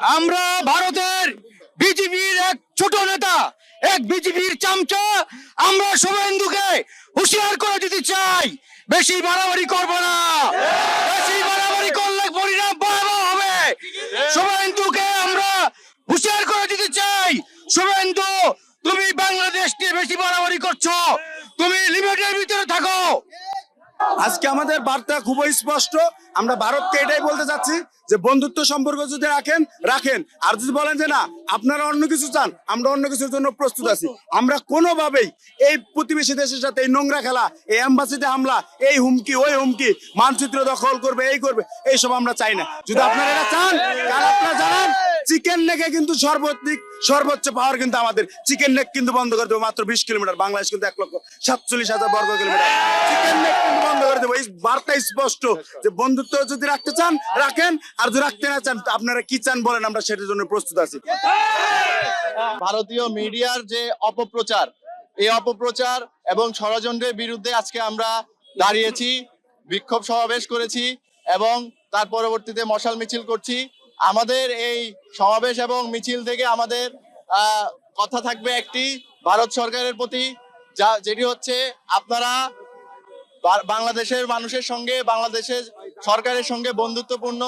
আমরা ভারতের বিজেপির এক ছোট নেতা, এক বিজেপির চামচা, আমরা শুভেন্দুকে হুঁশিয়ার করে দিতে চাই। বেশি বাড়াবাড়ি করব না। বেশি বাড়াবাড়ি করলে পরিণাম ভয়াবহ হবে। শুভেন্দুকে আমরা হুঁশিয়ার করে দিতে চাই। শুভেন্দু, তুমি বাংলাদেশকে বেশি বাড়াবাড়ি করছ। তুমি লিমিটের ভিতরে থাকো। আজকে আমাদের বার্তা খুবই স্পষ্ট। আমরা ভারতকে এটাই বলতে চাচ্ছি যে বন্ধুত্ব সম্পর্ক যদি রাখেন রাখেন। আর যদি বলেন যে না, আপনারা অন্য কিছু চান, আমরা অন্য কিছুর জন্য প্রস্তুত আছি। আমরা কোনোভাবেই এই প্রতিবেশী দেশের সাথে এই নোংরা খেলা, এই অ্যাম্বাসিতে হামলা, এই হুমকি, ওই হুমকি, মানচিত্র দখল করবে, এই করবে, এইসব আমরা চাই না। যদি আপনারা এটা চান চিকেন নেকে কিন্তু সর্বাধিক সর্বোচ্চ পাওয়ার কিন্তু আমাদের। চিকেন নেক কিন্তু বন্ধ করে দেবো মাত্র বিশ কিলোমিটার। বাংলাদেশ কিন্তু এক লক্ষ সাতচল্লিশ হাজার বর্গ কিলোমিটার। চিকেন নেক কিন্তু বন্ধ করে দেবো। এই বার্তা স্পষ্ট যে বন্ধুত্ব যদি রাখতে চান, রাখেন। আর যদি রাখতে না চান আপনারা কি চান বলেন? আমরা সেটার জন্য প্রস্তুত আছি। ভারতীয় মিডিয়ার যে অপপ্রচার, এই অপপ্রচার এবং ষড়যন্ত্রের বিরুদ্ধে আজকে আমরা দাঁড়িয়েছি, বিক্ষোভ সমাবেশ করেছি এবং তার পরবর্তীতে মশাল মিছিল করছি। আমাদের এই সমাবেশ এবং মিছিল থেকে আমাদের কথা থাকবে একটি ভারত সরকারের প্রতি যা যেটি হচ্ছে আপনারা বাংলাদেশের মানুষের সঙ্গে বাংলাদেশের সরকারের সঙ্গে বন্ধুত্বপূর্ণ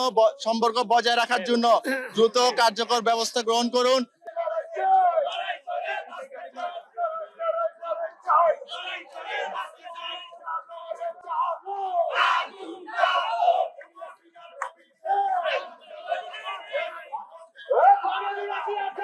সম্পর্ক বজায় রাখার জন্য দ্রুত কার্যকর ব্যবস্থা গ্রহণ করুন Gracias.